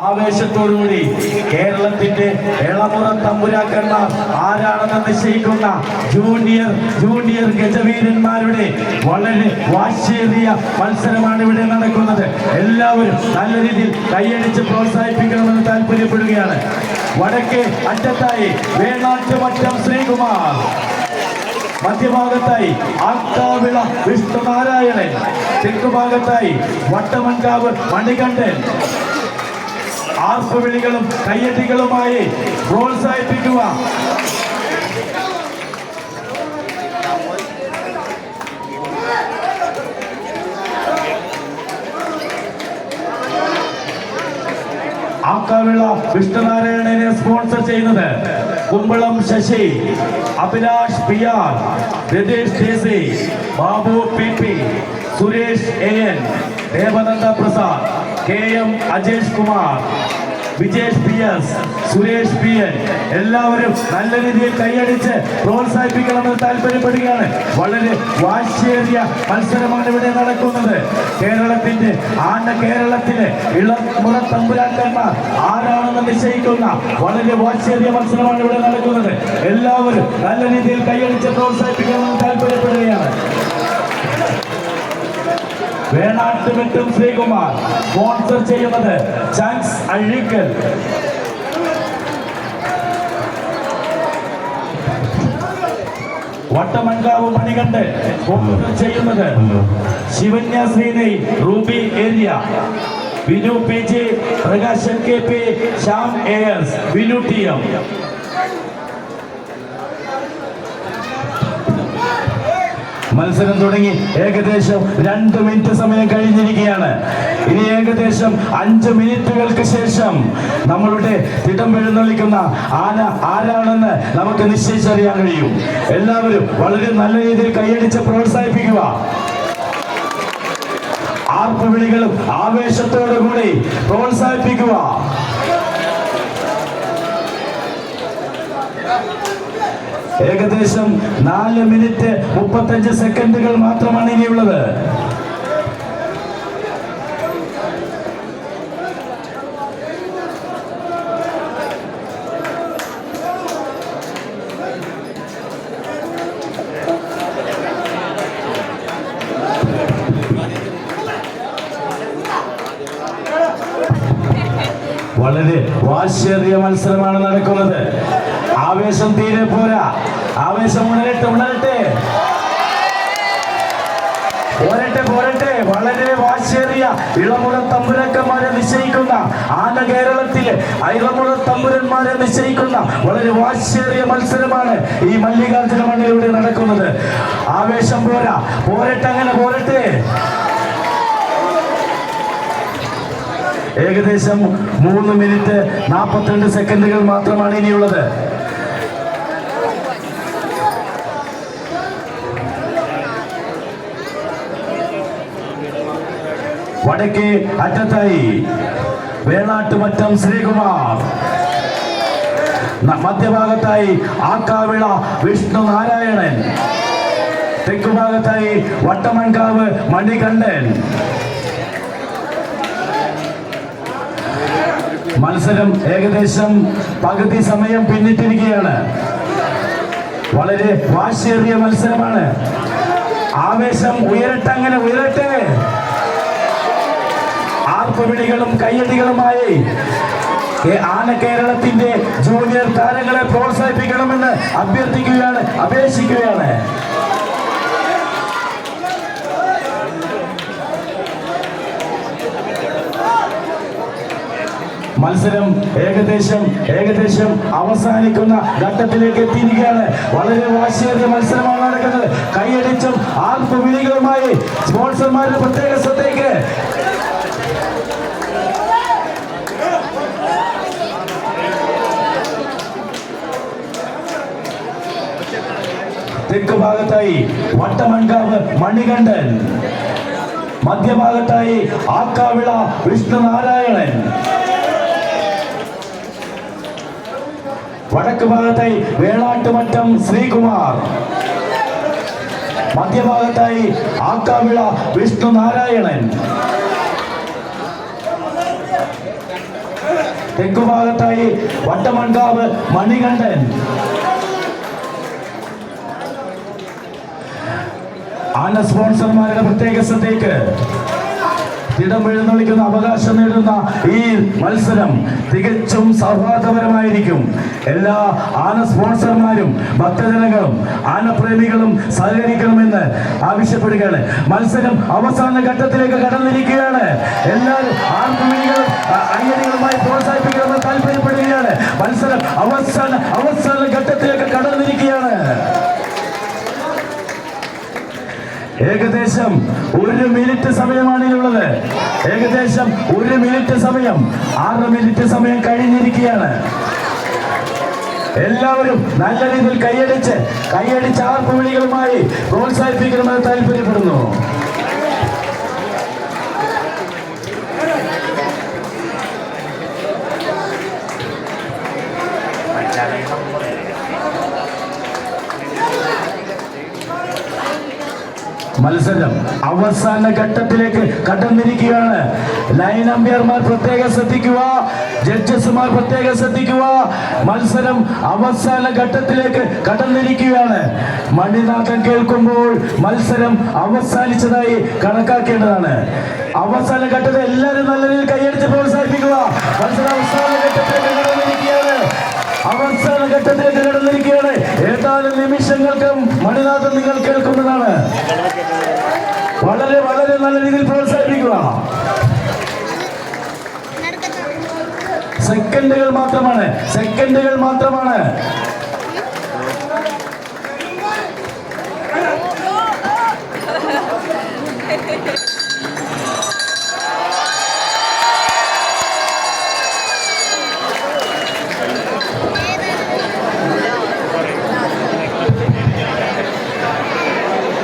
ആവേശത്തോടുകൂടി കേരളത്തിന്റെ ഇളമുറ തമ്പുരാക്കന്മാർ ആരാണെന്ന് നിശ്ചയിക്കുന്ന ജൂനിയർ ജൂനിയർ ഗജവീരന്മാരുടെ വളരെ വാശേറിയ മത്സരമാണ് ഇവിടെ നടക്കുന്നത്. എല്ലാവരും നല്ല രീതിയിൽ കൈയടിച്ച് പ്രോത്സാഹിപ്പിക്കണമെന്ന് താല്പര്യപ്പെടുകയാണ്. വടക്കേ അറ്റത്തായി വേണാട്ടുമറ്റം ശ്രീകുമാർ. മധ്യഭാഗത്തായി ആക്താവിള വിഷ്ണുനാരായണൻ. തെക്കുഭാഗത്തായി വട്ടമൺകാവ് മണികണ്ഠൻ. ആർപ്പുവിളികളും കയ്യടികളുമായി പ്രോത്സാഹിപ്പിക്കുക. ആക്കാവിള വിഷ്ണുനാരായണനെ സ്പോൺസർ ചെയ്യുന്നത് Kumbalam Sasi Abhilash P R Ratheesh C Babu P P Suresh A N Devananda Prasad. K M Ajesh Kumar Vijesh P S Suresh P N എല്ലാവരും നല്ല രീതിയിൽ കൈയടിച്ച് പ്രോത്സാഹിപ്പിക്കണമെന്ന് താല്പര്യപ്പെടുകയാണ്. വളരെ വാശിയേറിയ മത്സരമാണ് ഇവിടെ നടക്കുന്നത്. കേരളത്തിന്റെ ആന കേരളത്തിലെ ഇളമുറ തമ്പുരാക്കന്മാർ ആരാണെന്ന് നിശ്ചയിക്കുന്ന വളരെ വാശിയേറിയ മത്സരമാണ് ഇവിടെ നടക്കുന്നത്. എല്ലാവരും നല്ല രീതിയിൽ കൈയടിച്ച് പ്രോത്സാഹിപ്പിക്കണമെന്ന് താല്പര്യപ്പെടുകയാണ്. വേണാട്ടുമെട്ടും ശ്രീകുമാർ. സ്പോൺസർ ചെയ്യുന്നത് ചാൻസ് അഴീക്കൽ. വട്ടമൺകാവ് മണികണ്ഠ് സ്പോൺസർ ചെയ്യുന്നത് Shivanya Sreeni Ruby area. Vinu P J Prakashan K P Shyam A S Vinu T M. മത്സരം തുടങ്ങി. ഏകദേശം രണ്ട് മിനിറ്റ് സമയം കഴിഞ്ഞിരിക്കുകയാണ്. ഇനി ഏകദേശം അഞ്ച് മിനിറ്റുകൾക്ക് ശേഷം നമ്മളുടെ തിടം എഴുന്നള്ളിക്കുന്ന ആന ആരാണെന്ന് നമുക്ക് നിശ്ചയിച്ചറിയാൻ കഴിയും. എല്ലാവരും വളരെ നല്ല രീതിയിൽ കൈയടിച്ച് പ്രോത്സാഹിപ്പിക്കുക. ആർപ്പുവിളികളും ആവേശത്തോടു കൂടി പ്രോത്സാഹിപ്പിക്കുക. ഏകദേശം നാല് മിനിറ്റ് മുപ്പത്തഞ്ച് സെക്കൻഡുകൾ മാത്രമാണ് ഇനിയുള്ളത്. വളരെ വാശേറിയ മത്സരമാണ് നടക്കുന്നത്. ആവേശം തീരെ പോരാ. ആവേശം ഉണരട്ടെ ഉണരട്ടെ. പോരട്ടെ പോരട്ടെ. വളരെ വാശേറിയ ഇളമുള തമ്പുരക്കന്മാരെ നിശ്ചയിക്കുന്ന ആന കേരളത്തിലെ ഇളമുള തമ്പുരന്മാരെ നിശ്ചയിക്കുന്ന വളരെ വാശേറിയ മത്സരമാണ് ഈ മല്ലികാർജുന മണ്ണിലൂടെ നടക്കുന്നത്. ആവേശം പോരാ. പോരട്ടെ അങ്ങനെ പോരട്ടെ. ഏകദേശം മൂന്ന് മിനിറ്റ് നാൽപ്പത്തിരണ്ട് സെക്കൻഡുകൾ മാത്രമാണ് ഇനിയുള്ളത്. വടക്കേ അറ്റത്തായി വേളാട്ടുമറ്റം ശ്രീകുമാർ. മധ്യഭാഗത്തായി ആക്കാവിള വിഷ്ണു നാരായണൻ. തെക്കുഭാഗത്തായി വട്ടമൺകാവ് മണികണ്ഠൻ. മത്സരം ഏകദേശം പകുതി സമയം പിന്നിട്ടിരിക്കുകയാണ്. വളരെ വാശിയേറിയ മത്സരമാണ്. ആവേശം ഉയരട്ടെ അങ്ങനെ ഉയരട്ടെ. ആർപ്പുവിളികളും കയ്യടികളുമായി ആന കേരളത്തിന്റെ ജൂനിയർ താരങ്ങളെ പ്രോത്സാഹിപ്പിക്കണമെന്ന് അഭ്യർത്ഥിക്കുകയാണ് അപേക്ഷിക്കുകയാണ്. മത്സരം ഏകദേശം ഏകദേശം അവസാനിക്കുന്ന ഘട്ടത്തിലേക്ക് എത്തിയിരിക്കുകയാണ്. വളരെ വാശിയേറിയ മത്സരമാണ് നടക്കുന്നത്. കൈയടിച്ചും ആർപ്പുവിളികളുമായി സ്പോൺസർമാരുടെ പ്രത്യേക ശ്രദ്ധയ്ക്ക് തെക്ക് ഭാഗത്തായി വട്ടമൺകാവ് മണികണ്ഠൻ. മധ്യഭാഗത്തായി ആക്കാവിള വിഷ്ണുനാരായണൻ. വടക്ക് ഭാഗത്തായി വേളാട്ടുമറ്റം ശ്രീകുമാർ. മധ്യഭാഗത്തായി ആക്കാവിള വിഷ്ണു നാരായണൻ തെക്കുഭാഗത്തായി വട്ടമൺകാവ് മണികണ്ഠൻ. ആന സ്പോൺസർമാരുടെ പ്രത്യേക ശ്രദ്ധയ്ക്ക് ഇടം അവകാശം നേടുന്ന ഈ മത്സരം തികച്ചും സൗഹാർദ്ദപരമായിരിക്കും. എല്ലാ ആന സ്പോൺസർമാരും ഭക്തജനങ്ങളും ആനപ്രേമികളും സഹകരിക്കണമെന്ന് ആവശ്യപ്പെടുകയാണ്. മത്സരം അവസാന ഘട്ടത്തിലേക്ക് കടന്നിരിക്കുകയാണ്. എല്ലാവരും ആർക്കുമിനികളും പ്രോത്സാഹിപ്പിക്കണമെന്ന് താല്പര്യപ്പെടുകയാണ്. മത്സരം അവസാന അവസാന ഘട്ടത്തിലേക്ക് കടന്നിരിക്കുകയാണ് ഏകദേശം ഒരു മിനിറ്റ് സമയമാണ് ഇതിനുള്ളത് ഏകദേശം ഒരു മിനിറ്റ് സമയം. ആറ് മിനിറ്റ് സമയം കഴിഞ്ഞിരിക്കുകയാണ്. എല്ലാവരും നല്ല രീതിയിൽ കൈയടിച്ച് കൈയടിച്ച് ആർപ്പുവിളികളുമായി പ്രോത്സാഹിപ്പിക്കണമെന്ന് താല്പര്യപ്പെടുന്നു. മത്സരം അവസാന ഘട്ടത്തിലേക്ക് കടന്നിരിക്കുകയാണ്. ലൈൻ അമ്പയർമാർ പ്രത്യേകം ശ്രദ്ധിക്കുക. ജഡ്ജസ്മാർ പ്രത്യേകം ശ്രദ്ധിക്കുക. മത്സരം അവസാന ഘട്ടത്തിലേക്ക് കടന്നിരിക്കുകയാണ്. മണിനാഥം കേൾക്കുമ്പോൾ മത്സരം അവസാനിച്ചതായി കണക്കാക്കേണ്ടതാണ്. അവസാന ഘട്ടത്തിൽ എല്ലാവരും നല്ല രീതിയിൽ കൈയടിച്ച് പ്രോത്സാഹിപ്പിക്കുക. മത്സരം അവസാന ഘട്ടത്തിലേക്ക് അവസാന ഘട്ടത്തിലേക്ക് കടന്നിരിക്കുകയാണ്. ഏതാനും നിമിഷങ്ങൾക്കും മണിനാഥൻ നിങ്ങൾ കേൾക്കുന്നതാണ്. വളരെ വളരെ നല്ല രീതിയിൽ പ്രോത്സാഹിപ്പിക്കുക. സെക്കൻഡുകൾ മാത്രമാണ്. സെക്കൻഡുകൾ മാത്രമാണ്.